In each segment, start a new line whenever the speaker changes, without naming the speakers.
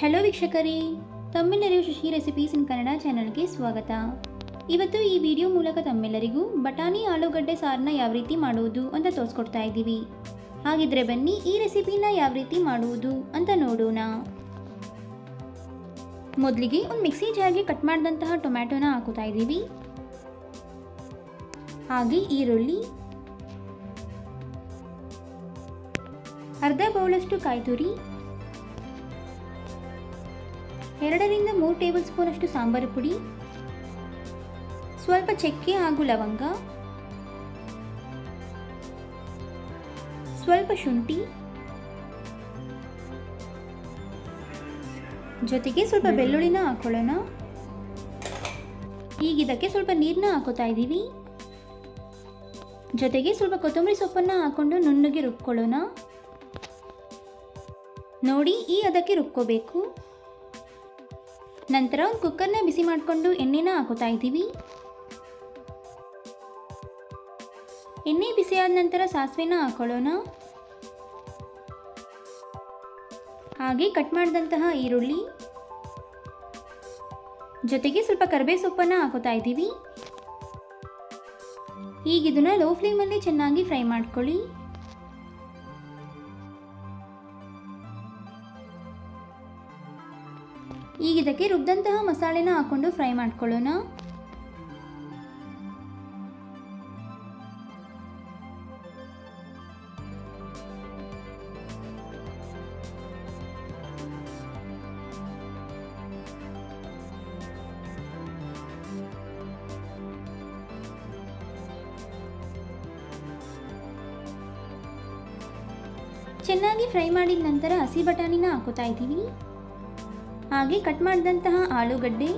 Hello ವೀಕ್ಷಕರೇ, ತಮ್ಮೆಲ್ಲರಿಗೂ Shashi recipes ಇನ್ ಕನ್ನಡ ಚಾನಲ್ಗೆ ಸ್ವಾಗತ. ಇವತ್ತು ಈ ವಿಡಿಯೋ ಮೂಲಕ ತಮ್ಮೆಲ್ಲರಿಗೂ ಬಟಾಣಿ ಆಲೂಗಡ್ಡೆ ಸಾರನ್ನ ಯಾವ ರೀತಿ ಮಾಡುವುದು ಅಂತ ತೋರಿಸ್ಕೊಡ್ತಾ ಇದ್ದೀವಿ. ಹಾಗಿದ್ರೆ ಬನ್ನಿ ಈ ರೆಸಿಪಿನ ಯಾವ ರೀತಿ ಮಾಡುವುದು ಅಂತ ನೋಡೋಣ. ಮೊದಲಿಗೆ ಒಂದು ಮಿಕ್ಸಿ ಜಾರ್ಗೆ ಕಟ್ ಮಾಡಿದಂತಹ ಟೊಮ್ಯಾಟೊನ ಹಾಕೋತಾ ಇದ್ದೀವಿ. ಹಾಗೆ ಈರುಳ್ಳಿ. ಅರ್ಧ ಬೌಳಷ್ಟು ಕಾಯಿ ತುರಿ ಎರಡರಿಂದ ಮೂರು ಟೇಬಲ್ ಸ್ಪೂನ್ ಅಷ್ಟು ಸಾಂಬಾರು ಪುಡಿ ಸ್ವಲ್ಪ ಚಕ್ಕೆ ಹಾಗೂ ಲವಂಗ ಸ್ವಲ್ಪ ಶುಂಠಿ ಜೊತೆಗೆ ಸ್ವಲ್ಪ ಬೆಳ್ಳುಳ್ಳಿನ ಹಾಕೊಳ್ಳೋಣ. ಈಗ ಇದಕ್ಕೆ ಸ್ವಲ್ಪ ನೀರನ್ನ ಹಾಕೋತಾ ಇದ್ದೀವಿ. ಜೊತೆಗೆ ಸ್ವಲ್ಪ ಕೊತ್ತಂಬರಿ ಸೊಪ್ಪನ್ನು ಹಾಕೊಂಡು ನುಣ್ಣಗೆ ರುಬ್ಕೊಳ್ಳೋಣ. ನೋಡಿ ಈ ಅದಕ್ಕೆ ರುಬ್ಕೋಬೇಕು. ನಂತರ ಒಂದು ಕುಕ್ಕರ್ನ ಬಿಸಿ ಮಾಡಿಕೊಂಡು ಎಣ್ಣೆನ ಹಾಕೋತಾ ಇದ್ದೀವಿ. ಎಣ್ಣೆ ಬಿಸಿ ಆದ ನಂತರ ಸಾಸಿವೆನ ಹಾಕೊಳ್ಳೋಣ. ಹಾಗೆ ಕಟ್ ಮಾಡಿದಂತಹ ಈರುಳ್ಳಿ. ಜೊತೆಗೆ ಸ್ವಲ್ಪ ಕರಿಬೇವು ಸೊಪ್ಪನ್ನು ಹಾಕೋತಾ ಇದ್ದೀವಿ. ಈಗ ಇದನ್ನ ಲೋ ಫ್ಲೇಮಲ್ಲಿ ಚೆನ್ನಾಗಿ ಫ್ರೈ ಮಾಡ್ಕೊಳ್ಳಿ. ಈಗ ಇದಕ್ಕೆ ರುಬ್ಬಿದಂತಹ ಮಸಾಲೆನ ಹಾಕೊಂಡು ಫ್ರೈ ಮಾಡ್ಕೊಳ್ಳೋಣ. ಚೆನ್ನಾಗಿ ಫ್ರೈ ಮಾಡಿದ ನಂತರ ಹಸಿ ಬಟಾಣಿನ ಹಾಕೋತಾ ಇದ್ದೀವಿ. ಹಾಗೆ ಕಟ್ ಮಾಡಿದಂತಹ ಆಲೂಗಡ್ಡೆ,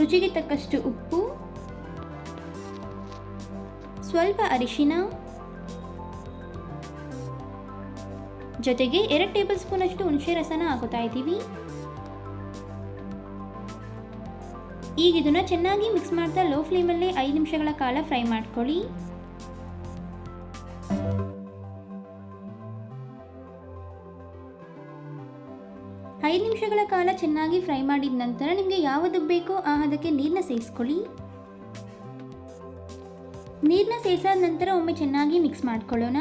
ರುಚಿಗೆ ತಕ್ಕಷ್ಟು ಉಪ್ಪು, ಸ್ವಲ್ಪ ಅರಿಶಿನ, ಜೊತೆಗೆ ಎರಡು ಟೇಬಲ್ ಸ್ಪೂನ್ ಅಷ್ಟು ಹುಣಸೆ ರಸನ ಹಾಕೋತಾ ಇದ್ದೀವಿ. ಈಗ ಇದನ್ನ ಚೆನ್ನಾಗಿ ಮಿಕ್ಸ್ ಮಾಡ್ತಾ ಲೋ ಫ್ಲೇಮಲ್ಲೇ ಐದು ನಿಮಿಷಗಳ ಕಾಲ ಫ್ರೈ ಮಾಡ್ಕೊಳ್ಳಿ. ಐದು ನಿಮಿಷಗಳ ಕಾಲ ಚೆನ್ನಾಗಿ ಫ್ರೈ ಮಾಡಿದ ನಂತರ ನಿಮಗೆ ಯಾವುದು ಬೇಕೋ ಆ ಹದಕ್ಕೆ ನೀರನ್ನ ಸೇರಿಸ್ಕೊಳ್ಳಿ ನೀರನ್ನ ಸೇರಿಸಾದ ನಂತರ ಒಮ್ಮೆ ಚೆನ್ನಾಗಿ ಮಿಕ್ಸ್ ಮಾಡ್ಕೊಳ್ಳೋಣ.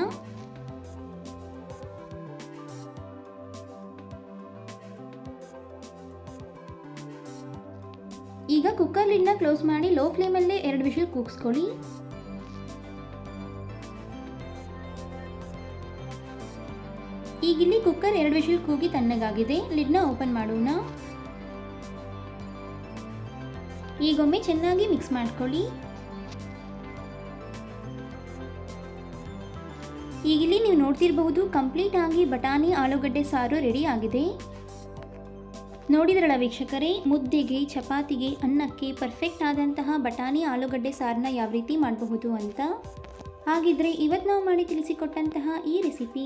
ಈಗ ಕುಕ್ಕರ್ ಲಿಡ್ನ ಕ್ಲೋಸ್ ಮಾಡಿ ಲೋ ಫ್ಲೇಮಲ್ಲೇ ಎರಡು ವಿಷಲ್ ಕೂಗಿಸ್ಕೊಳ್ಳಿ. ಈಗಿಲ್ಲಿ ಕುಕ್ಕರ್ ಎರಡು ವಿಷಲ್ ಕೂಗಿ ತಣ್ಣಗಾಗಿದೆ. ಲಿಡ್ನ ಓಪನ್ ಮಾಡೋಣ. ಈಗೊಮ್ಮೆ ಚೆನ್ನಾಗಿ ಮಿಕ್ಸ್ ಮಾಡ್ಕೊಳ್ಳಿ. ಈಗಿಲ್ಲಿ ನೀವು ನೋಡ್ತಿರಬಹುದು ಕಂಪ್ಲೀಟ್ ಆಗಿ ಬಟಾಣಿ, ಆಲೂಗಡ್ಡೆ ಸಾರು ರೆಡಿ ಆಗಿದೆ. ನೋಡಿದ್ರಲ್ಲ ವೀಕ್ಷಕರೇ, ಮುದ್ದೆಗೆ, ಚಪಾತಿಗೆ, ಅನ್ನಕ್ಕೆ ಪರ್ಫೆಕ್ಟ್ ಆದಂತಹ ಬಟಾಣಿ, ಆಲೂಗಡ್ಡೆ ಸಾರನ್ನ ಯಾವ ರೀತಿ ಮಾಡಬಹುದು ಅಂತ? ಹಾಗಿದ್ರೆ ಇವತ್ತು ನಾವು ಮಾಡಿ ತಿಳಿಸಿಕೊಟ್ಟಂತಹ ಈ ರೆಸಿಪಿ